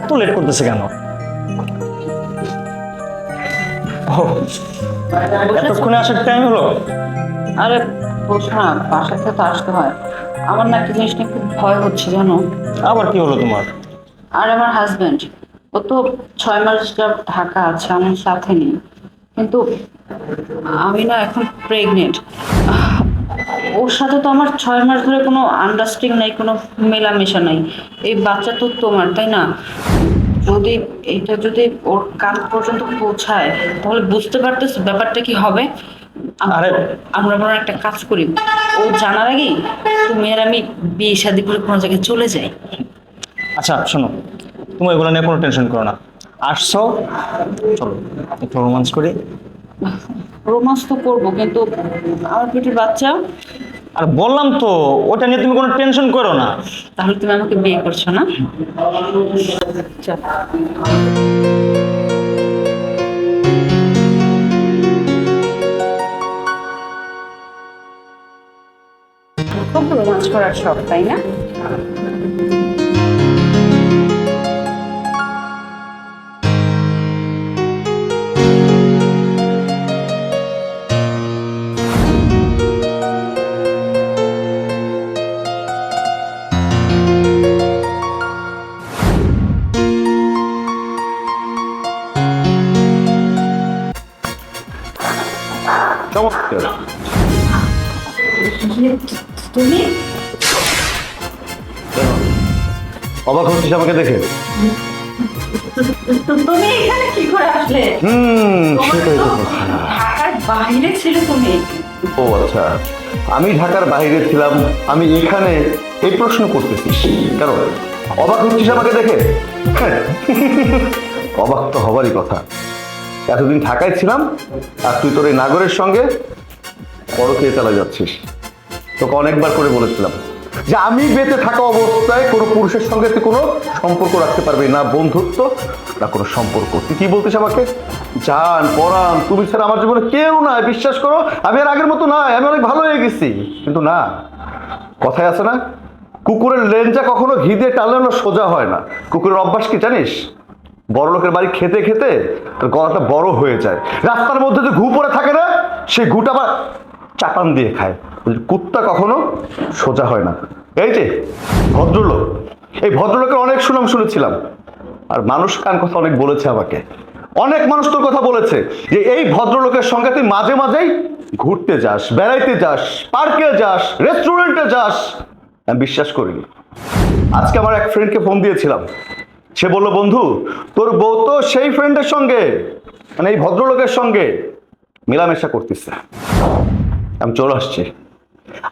এত লেট করতেছে কেন এতক্ষণে আসার টাইম হলো আরে না থেকে তো আসতে হয় আমার না একটা জিনিস নিয়ে খুব ভয় হচ্ছে জানো আবার কি হলো তোমার আর আমার হাজবেন্ড ও তো ছয় মাস যা ঢাকা আছে আমার সাথে নেই কিন্তু আমি না এখন প্রেগনেন্ট ওর সাথে তো আমার ছয় মাস ধরে কোনো আন্ডারস্ট্যান্ডিং নাই কোনো মেলামেশা নাই। এই বাচ্চা তো তোমার তাই না? যদি এটা যদি ওর কান পর্যন্ত পৌঁছায় তাহলে বুঝতে পারতেছ ব্যাপারটা কি হবে? আমরা বরং একটা কাজ করি। ও জানার আগেই তুমি আর আমি বিয়ে শাদি করে কোনো জায়গায় চলে যাই। আচ্ছা শোনো তুমি এগুলো নিয়ে কোনো টেনশন করো না। আসছো চলো একটু রোমান্স করি। রোমান্স তো করব কিন্তু আমার পেটের বাচ্চা। আর বললাম তো ওটা নিয়ে তুমি কোনো টেনশন করো না। তাহলে তুমি আমাকে বিয়ে করছ না? চল খুব রোমান্স করার শখ তাই না? চমৎকার। তুমি? অবাক হচ্ছিস আমাকে দেখে? তুমি এখানে কি করে আসলে? হুম তোমার সেটাই তো তো কথা। ঢাকার বাইরে ছিল তুমি। ও আচ্ছা আমি ঢাকার বাইরে ছিলাম আমি এখানে এই প্রশ্ন করতেছি কেন? অবাক হচ্ছিস আমাকে দেখে? হ্যাঁ। অবাক তো হবারই কথা। এতদিন ঢাকায় ছিলাম, আর তুই তোর এই নাগরের সঙ্গে বড় খেয়ে চালা যাচ্ছিস। তোকে অনেকবার করে বলেছিলাম যে আমি বেঁচে থাকা অবস্থায় কোনো পুরুষের সঙ্গে তুই কোনো সম্পর্ক রাখতে পারবি না, বন্ধুত্ব না কোনো সম্পর্ক। তুই কি বলতিস আমাকে? জান, পরাণ, তুমি ছাড়া আমার জীবনে কেউ নাই, বিশ্বাস করো, আমি আর আগের মতো নাই, আমি অনেক ভালো হয়ে গেছি। কিন্তু না, কথায় আছে না, কুকুরের লেঞ্জা কখনো ঘি দিয়ে টানলে সোজা হয় না। কুকুরের অভ্যাস কি জানিস? বড় লোকের বাড়ি খেতে খেতে তার গলাটা বড় হয়ে যায়। রাস্তার মধ্যে যে ঘু পড়ে থাকে না, সেই ঘুটা আবার চাপান দিয়ে খায়? কুত্তা কখনো সোজা হয় না। এই যে, ভদ্রলোক। এই ভদ্রলোকের অনেক সুনাম শুনেছিলাম। আর মানুষ কান কথা অনেক বলেছে আমাকে? অনেক মানুষ তোর কথা বলেছে যে, এই ভদ্রলোকের সঙ্গে তুই মাঝে মাঝেই ঘুরতে যাস, বেড়াইতে যাস, পার্কে যাস রেস্টুরেন্টে যাস। আমি বিশ্বাস করিনি। আজকে আমার এক ফ্রেন্ডকে ফোন দিয়েছিলাম। সে বলল, বন্ধু, তোর বউ তো সেই ফ্রেন্ডের সঙ্গে মানে এই ভদ্রলোকের সঙ্গে মেলামেশা করতেছে। আমি চলে আসছি।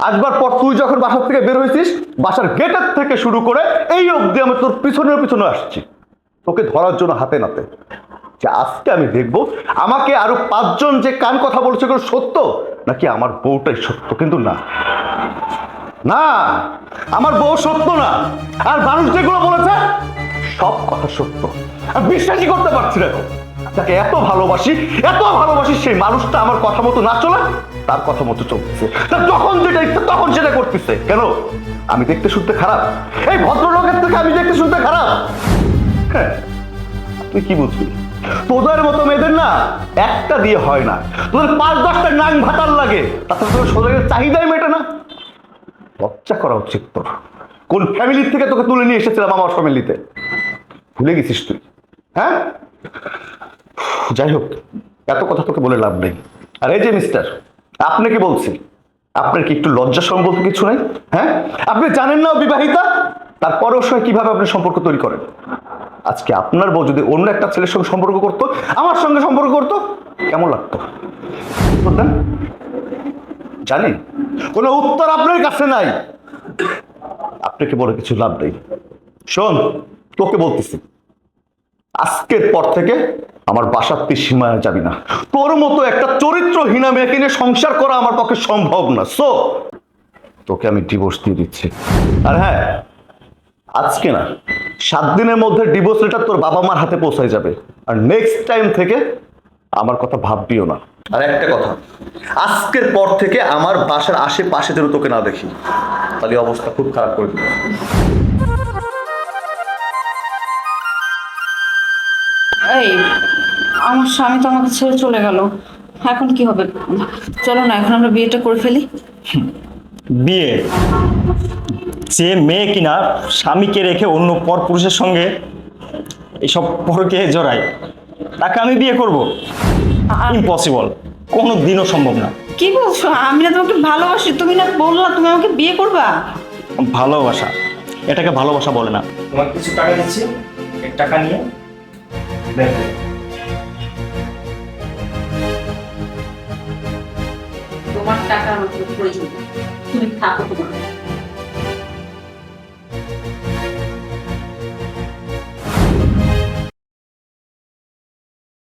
আসবার পর তুই যখন বাসার থেকে বের হয়েছিস, বাসার গেটের থেকে শুরু করে এই অবধি আমি তোর পিছনের পিছনে আসছি। তোকে ধরার জন্য হাতে নাতে। যে আজকে আমি দেখব আমাকে আরও পাঁচজন যে কান কথা বলছে এগুলো সত্য, নাকি আমার বউটাই সত্য? কিন্তু না। না, আমার বউ সত্য না। আর মানুষ যেগুলো বলেছে সব কথা সত্য। আর বিশ্বাসই করতে পারছি না। তাকে এত ভালোবাসি এত ভালোবাসি সেই মানুষটা আমার কথা মতো না চলে, তার কথা মতো চলতেছে। তার যখন যেটা ইচ্ছে তখন সেটা করতেছে। কেন? আমি দেখতে শুনতে খারাপ। এই ভদ্রলোকের থেকে আমি দেখতে শুনতে খারাপ। হ্যাঁ তুই কি বুঝবি তোদের মতো মেয়েদের না একটা দিয়ে হয় না। তোদের পাঁচ দশটা নাং ভাতার লাগে। তাছাড়া তোদের সোজাগের চাহিদাই মেটে না। লজ্জা করা উচিত তোর। কোন ফ্যামিলির থেকে তোকে তুলে নিয়ে এসেছিলাম আমার ফ্যামিলিতে ভুলে গেছিস তুই? হ্যাঁ? যাই হোক এত কথা তোকে বলে লাভ নেই। আর এই যে মিস্টার আপনাকে বলছি আপনার কি একটু লজ্জা সম্বন্ধ কিছু নেই? হ্যাঁ? আপনি জানেন না বিবাহিতা? তারপরেও সময় কীভাবে আপনি সম্পর্ক তৈরি করেন? আজকে আপনার বউ যদি অন্য একটা ছেলের সঙ্গে সম্পর্ক করতো, আমার সঙ্গে সম্পর্ক করতো, কেমন লাগতো? জানি কোনো উত্তর আপনার কাছে নাই। আপনাকে বলে কিছু লাভ নেই। শোন, তোকে বলতেছি। আজকের পর থেকে আমার বাসার সীমায় যাবি না। তোর মতো একটা চরিত্রহীনা মেয়েকে নিয়ে সংসার করা আমার পক্ষে সম্ভব না। সো তোকে আমি ডিভোর্স দিয়ে দিচ্ছি। আর হ্যাঁ আজকে না, সাত দিনের মধ্যে ডিভোর্স লেটার তোর বাবা মার হাতে পৌঁছায় যাবে। আর নেক্সট টাইম থেকে আমার কথা ভাববিও না। আর একটা কথা, আজকের পর থেকে আমার বাসার আশেপাশে যেন তোকে না দেখি, তাহলে অবস্থা খুব খারাপ করে দিবে। এই আমার স্বামী তো আমাকে ছেড়ে চলে গেল। এখন কি হবে? চলো না এখন আমরা বিয়েটা করে ফেলি। বিয়ে। যে মেয়ে কিনা স্বামীকে রেখে অন্য পর পুরুষের সঙ্গে এসব পরকে জড়ায় তাকে আমি বিয়ে করব। ইম্পসিবল কোনো দিনও সম্ভব না। কি বলছো? আমি না তোমাকে ভালোবাসি তুমি না বললা তুমি আমাকে বিয়ে করবা? ভালোবাসা এটাকে ভালোবাসা বলে না। তোমার কিছু টাকা দিচ্ছি টাকা নিয়ে। হও। তোমার টাকা আমার প্রয়োজন তুমি থাকো তোমার